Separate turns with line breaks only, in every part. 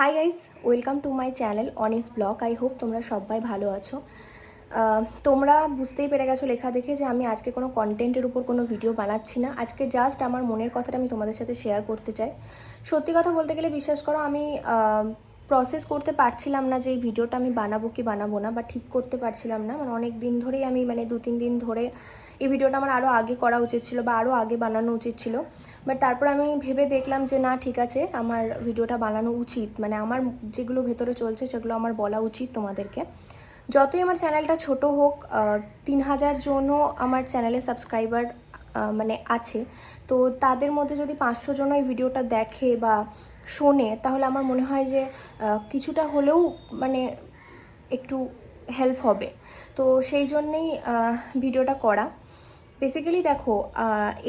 Hi guys welcome to my channel Anis blog I hope তোমরা সবাই ভালো আছো। তোমরা বুঝতেই পেরে গেছো লেখা দেখে যে আমি আজকে কোনো কন্টেন্টের উপর কোনো ভিডিও বানাচ্ছি না। আজকে জাস্ট আমার মনের কথাটা আমি তোমাদের সাথে শেয়ার করতে চাই। সত্যি কথা বলতে গেলে বিশ্বাস করো আমি প্রসেস করতে পারছিলাম না যে এই ভিডিওটা আমি বানাবো কি বানাবো না বা ঠিক করতে পারছিলাম না। মানে অনেক দিন ধরেই আমি মানে দু তিন দিন ধরে এই ভিডিওটা আমার আরও আগে করা উচিত ছিল বা আরও আগে বানানো উচিত ছিল। বাট তারপর আমি ভেবে দেখলাম যে না, ঠিক আছে, আমার ভিডিওটা বানানো উচিত। মানে আমার যেগুলো ভেতরে চলছে সেগুলো আমার বলা উচিত তোমাদেরকে। যতই আমার চ্যানেলটা ছোট হোক তিন হাজার জনও আমার চ্যানেলে সাবস্ক্রাইবার মানে আছে। তো তাদের মধ্যে যদি পাঁচশো জন এই ভিডিওটা দেখে বা শোনে, তাহলে আমার মনে হয় যে কিছুটা হলেও মানে একটু হেল্প হবে। তো সেই জন্যেই ভিডিওটা করা। বেসিক্যালি দেখো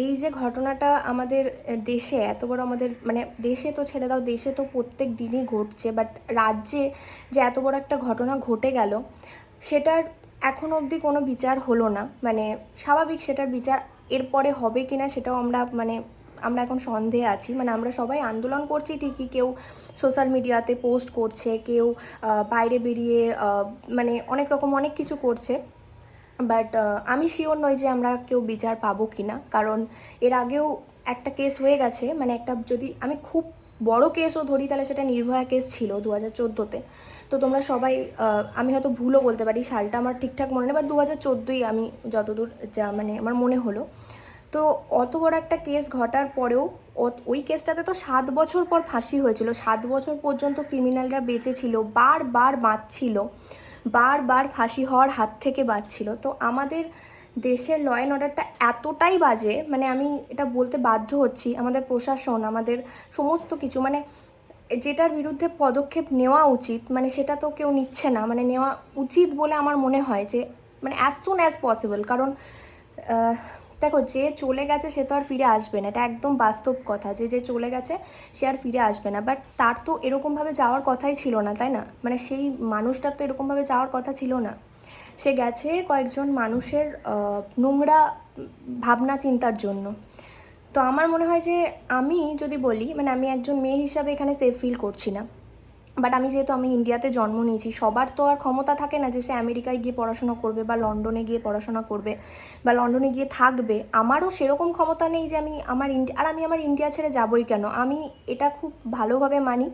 এই যে ঘটনাটা আমাদের দেশে, এত বড় আমাদের মানে দেশে তো ছেড়ে দাও, দেশে তো প্রত্যেক দিনই ঘটছে বাট রাজ্যে যে এত বড় একটা ঘটনা ঘটে গেল, সেটার এখন অবধি কোনো বিচার হলো না। মানে স্বাভাবিক সেটার বিচার এরপরে হবে কি না সেটাও আমরা মানে আমরা এখন সন্দেহে আছি। মানে আমরা সবাই আন্দোলন করছি ঠিকই, কেউ সোশ্যাল মিডিয়াতে পোস্ট করছে, কেউ বাইরে বেরিয়ে মানে অনেক রকম অনেক কিছু করছে। বাট আমি শিওর নই যে আমরা কেউ বিচার পাবো কি না কারণ এর আগেও একটা কেস হয়ে গেছে মানে একটা যদি আমি খুব বড় কেসও ধরি, তাহলে সেটা নির্ভয়া কেস ছিল দু হাজার চোদ্দোতে। তো তোমরা সবাই আমি হয়তো ভুলও বলতে পারি, সালটা আমার ঠিকঠাক মনে নেই বা দু হাজার চোদ্দোই আমি যতদূর যা মানে আমার মনে হলো। তো অত বড় একটা কেস ঘটার পরেও ওই কেসটাতে তো সাত বছর পর ফাঁসি হয়েছিল, সাত বছর পর্যন্ত ক্রিমিনালরা বেঁচে ছিল, বারবার বাঁচছিল, বারবার ফাঁসি হওয়ার হাত থেকে বাঁচছিল। তো আমাদের দেশের ল অ্যান্ড অর্ডারটা এতটাই বাজে মানে আমি এটা বলতে বাধ্য হচ্ছি, আমাদের প্রশাসন, আমাদের সমস্ত কিছু মানে যেটার বিরুদ্ধে পদক্ষেপ নেওয়া উচিত মানে সেটা তো কেউ নিচ্ছে না মানে নেওয়া উচিত বলে আমার মনে হয় যে মানে অ্যাজ সুন অ্যাজ পসিবল কারণ দেখো যে চলে গেছে সে তো আর ফিরে আসবে না, এটা একদম বাস্তব কথা, যে যে চলে গেছে সে আর ফিরে আসবে না বাট তার তো এরকমভাবে যাওয়ার কথাই ছিল না, তাই না? মানে সেই মানুষটার তো এরকমভাবে যাওয়ার কথা ছিল না। সে গেছে কয়েকজন মানুষের নোংরা ভাবনা চিন্তার জন্য। তো আমার মনে হয় যে আমি যদি বলি মানে আমি একজন মেয়ে হিসাবে এখানে সেফ ফিল করছি না। বাট আমি যেহেতু আমি ইন্ডিয়াতে জন্ম নিয়েছি, সবার তো আর ক্ষমতা থাকে না যে সে আমেরিকায় গিয়ে পড়াশোনা করবে বা লন্ডনে গিয়ে পড়াশোনা করবে বা লন্ডনে গিয়ে থাকবে। আমারও সেরকম ক্ষমতা নেই যে আমি আমার ইন্ডিয়া আর আমি আমার ইন্ডিয়া ছেড়ে যাবই কেন? আমি এটা খুব ভালোভাবে মানি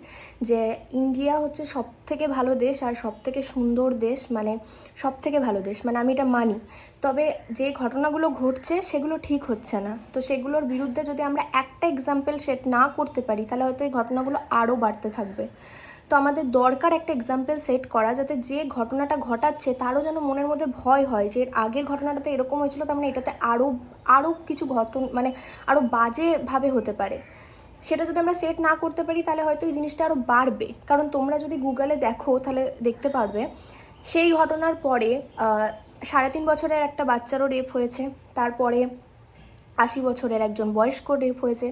যে ইন্ডিয়া হচ্ছে সব থেকে ভালো দেশ আর সব থেকে সুন্দর দেশ মানে সব থেকে ভালো দেশ মানে আমি এটা মানি। তবে যে ঘটনাগুলো ঘটছে সেগুলো ঠিক হচ্ছে না। তো সেগুলোর বিরুদ্ধে যদি আমরা একটা এক্সাম্পল সেট না করতে পারি, তাহলে হয়তো এই ঘটনাগুলো আরও বাড়তে থাকবে। তো আমাদের দরকার একটা এক্সাম্পল সেট করা যাতে যে ঘটনাটা ঘটাচ্ছে তারও যেন মনের মধ্যে ভয় হয়, যে এর আগের ঘটনাটাতে এরকম হয়েছিল, তার মানে এটাতে আরও আরও কিছু ঘটন মানে আরও বাজেভাবে হতে পারে। সেটা যদি আমরা সেট না করতে পারি, তাহলে হয়তো এই জিনিসটা আরও বাড়বে। কারণ তোমরা যদি গুগলে দেখো, তাহলে দেখতে পারবে, সেই ঘটনার পরে সাড়ে তিন বছরের একটা বাচ্চারও রেপ হয়েছে, তারপরে আশি বছরের একজন বয়স্ক রেপ হয়েছে,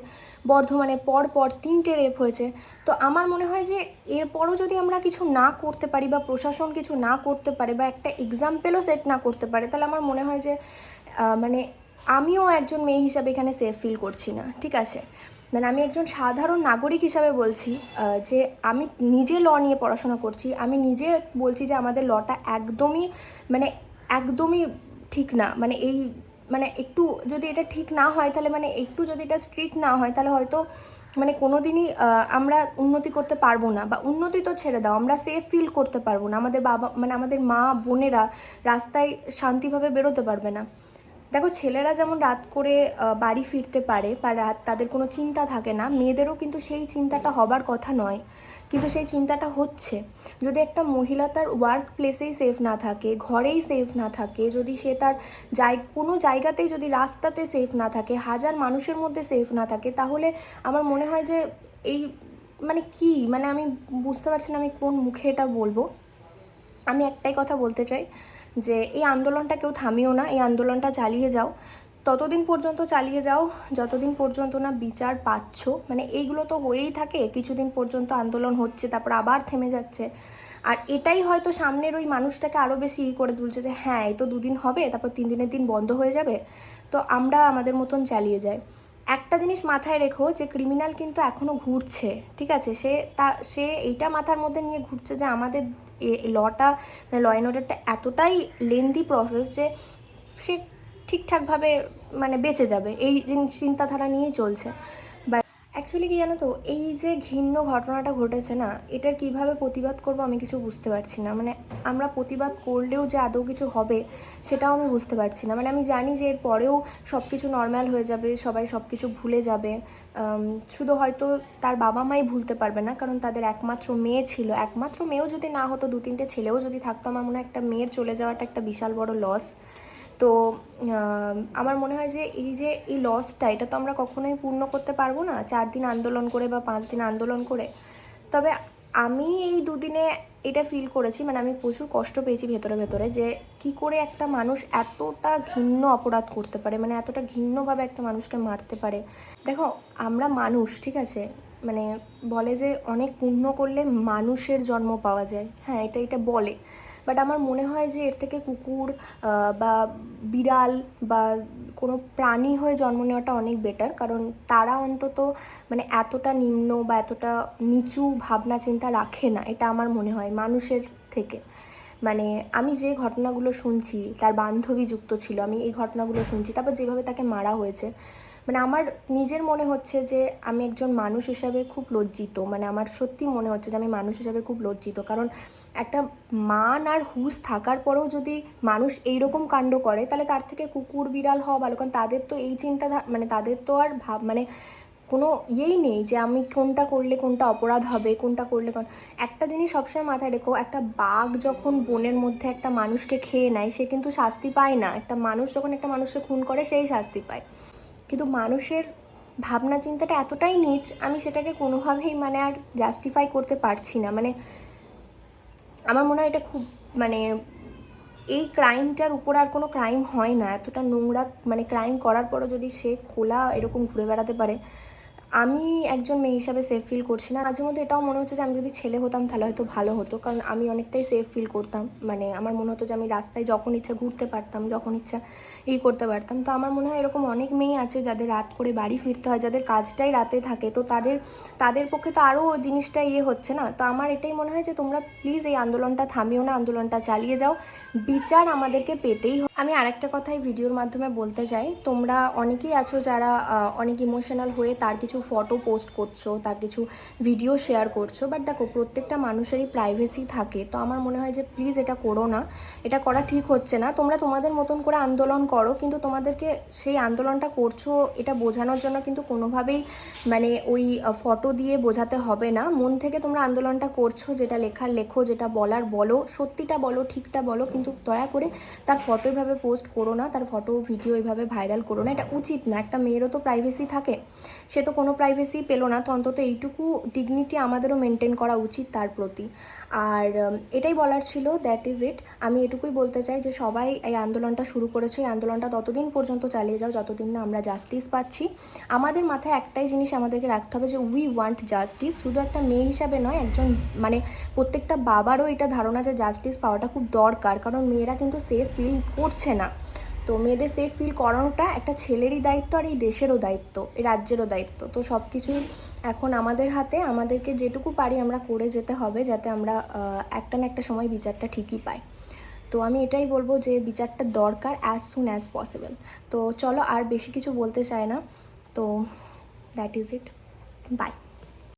বর্ধমানে পর পর তিনটে রেপ হয়েছে। তো আমার মনে হয় যে এরপরও যদি আমরা কিছু না করতে পারি বা প্রশাসন কিছু না করতে পারে বা একটা এক্সাম্পেলও সেট না করতে পারে, তাহলে আমার মনে হয় যে মানে আমিও একজন মেয়ে হিসাবে এখানে সেফ ফিল করছি না, ঠিক আছে? মানে আমি একজন সাধারণ নাগরিক হিসাবে বলছি যে আমি নিজে ল নিয়ে পড়াশোনা করছি, আমি নিজে বলছি যে আমাদের লটা একদমই মানে একদমই ঠিক না। মানে এই মানে একটু যদি এটা ঠিক না হয়, তাহলে মানে একটু যদি এটা স্ট্রিক্ট না হয়, তাহলে হয়তো মানে কোনো দিনই আমরা উন্নতি করতে পারব না বা উন্নতি তো ছেড়ে দাও, আমরা সেফ ফিল করতে পারব না। আমাদের বাবা মানে আমাদের মা, বোনেরা রাস্তায় শান্তিভাবে বেরোতে পারবে না। দেখো, ছেলেরা যেমন রাত করে বাড়ি ফিরতে পারে, বা রাত, তাদের কোনো চিন্তা থাকে না, মেয়েদেরও কিন্তু সেই চিন্তাটা হবার কথা নয়। কিন্তু সেই চিন্তাটা হচ্ছে, যদি একটা মহিলা তার ওয়ার্ক প্লেসেই সেফ না থাকে, ঘরেই সেফ না থাকে, যদি সে তার জায় কোনো জায়গাতেই যদি রাস্তাতে সেফ না থাকে, হাজার মানুষের মধ্যে সেফ না থাকে, তাহলে আমার মনে হয় যে এই মানে কি? মানে আমি বুঝতে পারছি না আমি কোন মুখে এটা বলব। আমি একটাই কথা বলতে চাই যে এই আন্দোলনটা কেউ থামিও না, এই আন্দোলনটা চালিয়ে যাও। ততদিন পর্যন্ত চালিয়ে যাও, যতদিন পর্যন্ত না বিচার পাচ্ছ। মানে এইগুলো তো হয়েই থাকে, কিছুদিন পর্যন্ত আন্দোলন হচ্ছে, তারপর আবার থেমে যাচ্ছে। আর এটাই হয়তো সামনের ওই মানুষটাকে আরও বেশি ই করে তুলছে যে হ্যাঁ এই তো দুদিন হবে, তারপর তিন দিনের দিন বন্ধ হয়ে যাবে। তো আমরা আমাদের মতন চালিয়ে যাই। একটা জিনিস মাথায় রেখো যে ক্রিমিনাল কিন্তু এখনও ঘুরছে, ঠিক আছে? সে তা, সে এইটা মাথার মধ্যে নিয়ে ঘুরছে যে, আমাদের লটা ল অ্যান্ড অর্ডারটা এতটাই লেন্দি প্রসেস যে সে ঠিকঠাকভাবে মানে বেঁচে যাবে। এই চিন্তাধারা নিয়েই চলছে। অ্যাকচুয়ালি কি জানো তো? এই যে ঘৃণ্য ঘটনাটা ঘটেছে না, এটার কীভাবে প্রতিবাদ করব আমি কিছু বুঝতে পারছি না। মানে আমরা প্রতিবাদ করলেও যে আদৌ কিছু হবে, সেটাও আমি বুঝতে পারছি না। মানে আমি জানি যে এর পরেও সব কিছু নর্মাল হয়ে যাবে, সবাই সব কিছু ভুলে যাবে। শুধু হয়তো তার বাবা মাই ভুলতে পারবে না, কারণ তাদের একমাত্র মেয়ে ছিল। একমাত্র মেয়েও যদি না হতো দু তিনটে ছেলেও যদি থাকতো, আমার মনে হয় একটা মেয়ের চলে যাওয়াটা একটা বিশাল বড় লস তো আমার মনে হয় যে এই যে এই লসটা এটা তো আমরা কখনোই পূর্ণ করতে পারব না। চার দিন আন্দোলন করে বা পাঁচ দিন আন্দোলন করে। তবে আমি এই দুদিনে এটা ফিল করেছি মানে আমি প্রচুর কষ্ট পেয়েছি ভেতরে ভেতরে যে কি করে একটা মানুষ এতটা ঘৃণ্য অপরাধ করতে পারে মানে এতটা ঘৃণ্যভাবে একটা মানুষকে মারতে পারে। দেখো, আমরা মানুষ, ঠিক আছে? মানে বলে যে অনেক পুণ্য করলে মানুষের জন্ম পাওয়া যায়। হ্যাঁ এটা এটা বলে। বাট আমার মনে হয় যে এর থেকে কুকুর বা বিড়াল, বা কোনো প্রাণী হয়ে জন্ম নেওয়াটা অনেক বেটার কারণ তারা অন্তত মানে এতটা নিম্ন বা এতটা নিচু ভাবনা চিন্তা রাখে না, এটা আমার মনে হয় মানুষের থেকে। মানে আমি যে ঘটনাগুলো শুনছি, তার বান্ধবী যুক্ত ছিল, আমি এই ঘটনাগুলো শুনছি, তারপর যেভাবে তাকে মারা হয়েছে মানে আমার নিজের মনে হচ্ছে যে আমি একজন মানুষ হিসাবে খুব লজ্জিত। মানে আমার সত্যি মনে হচ্ছে যে আমি মানুষ হিসাবে খুব লজ্জিত। কারণ একটা মান আর হুশ থাকার পরেও যদি মানুষ এইরকম কাণ্ড করে, তাহলে তার থেকে কুকুর, বিড়াল হওয়া ভালো। কারণ তাদের তো এই চিন্তা মানে তাদের তো আর ভাব মানে কোনো ইয়েই নেই যে আমি কোনটা করলে কোনটা অপরাধ হবে, কোনটা করলে কোন। একটা জিনিস সবসময় মাথায় রেখো, একটা বাঘ যখন বনের মধ্যে একটা মানুষকে খেয়ে নেয়, সে কিন্তু শাস্তি পায় না। একটা মানুষ যখন একটা মানুষকে খুন করে, সেই শাস্তি পায়। কিন্তু মানুষের ভাবনা চিন্তাটা এতটাই নিচ, আমি সেটাকে কোনোভাবেই মানে আর জাস্টিফাই করতে পারছি না। মানে আমার মনে হয় এটা খুব মানে এই ক্রাইমটার উপর আর কোনো ক্রাইম হয় না। এতটা নোংরা মানে ক্রাইম করার পরও যদি সে খোলা এরকম ঘুরে বেড়াতে পারে আমি একজন মেয়ে হিসাবে সেফ ফিল করছি না। মাঝে মধ্যে এটাও মনে হচ্ছে যে আমি যদি ছেলে হতাম তাহলে হয়তো ভালো হতো, কারণ আমি অনেকটাই সেফ ফিল করতাম। মানে আমার মনে হতো যে আমি রাস্তায় যখন ইচ্ছা ঘুরতে পারতাম, যখন ইচ্ছা ই করতে পারতাম। তো আমার মনে হয় এরকম অনেক মেয়ে আছে যাদের রাত করে বাড়ি ফিরতে হয়, যাদের কাজটাই রাতে থাকে। তো তাদের তাদের পক্ষে তো আরও জিনিসটা ইয়ে হচ্ছে না। তো আমার এটাই মনে হয় যে তোমরা প্লিজ এই আন্দোলনটা থামিও না, আন্দোলনটা চালিয়ে যাও। বিচার আমাদেরকে পেতেই হবে আমি আরেকটা কথাই ভিডিওর মাধ্যমে বলতে চাই। তোমরা অনেকেই আছো যারা অনেক ইমোশনাল হয়ে তার কিছু ফটো পোস্ট করছ, তার কিছু ভিডিও শেয়ার করছ বাট দেখো প্রত্যেকটা মানুষেরই প্রাইভেসি থাকে। তো আমার মনে হয় যে প্লিজ এটা করো না। এটা করা ঠিক হচ্ছে না। তোমরা তোমাদের মতন করে আন্দোলন করো, কিন্তু তোমাদেরকে সেই আন্দোলনটা করছ, এটা বোঝানোর জন্য কিন্তু কোনোভাবেই মানে ওই ফটো দিয়ে বোঝাতে হবে না। মন থেকে তোমরা আন্দোলনটা করছ, যেটা লেখার লেখো, যেটা বলার বলো, সত্যিটা বলো, ঠিকটা বলো, কিন্তু দয়া করে তার ফটো এভাবে পোস্ট করো না, তার ফটো ভিডিও এভাবে ভাইরাল করো না, এটা উচিত না। একটা মেয়েরও তো প্রাইভেসি থাকে, সে তো কোনো প্রাইভেসি পেল না, তো অন্তত এইটুকু ডিগনিটি আমাদেরও মেনটেন করা উচিত তার প্রতি। আর এটাই বলার ছিল দ্যাট ইজ ইট আমি এটুকুই বলতে চাই যে সবাই এই আন্দোলনটা শুরু করেছে, এই আন্দোলনটা ততদিন পর্যন্ত চালিয়ে যাও, যতদিন না আমরা জাস্টিস পাচ্ছি। আমাদের মাথায় একটাই জিনিস আমাদেরকে রাখতে হবে যে উই ওয়ান্ট জাস্টিস শুধু একটা মেয়ে হিসাবে নয়, একজন মানে প্রত্যেকটা বাবারও এটা ধারণা যে জাস্টিস পাওয়াটা খুব দরকার, কারণ মেয়েরা কিন্তু সেফ ফিল করছে না। তো মেয়েদের সেফ ফিল করানোটা একটা ছেলেরই দায়িত্ব আর এই দেশেরও দায়িত্ব, এই রাজ্যেরও দায়িত্ব। তো সব কিছুই এখন আমাদের হাতে, আমাদেরকে যেটুকু পারি আমরা করে যেতে হবে যাতে আমরা একটা না একটা সময় বিচারটা ঠিকই পাই। তো আমি এটাই বলব যে বিচারটা দরকার অ্যাজ সুন অ্যাজ পসিবল তো চলো আর বেশি কিছু বলতে চাই না। তো দ্যাট ইজ ইট বাই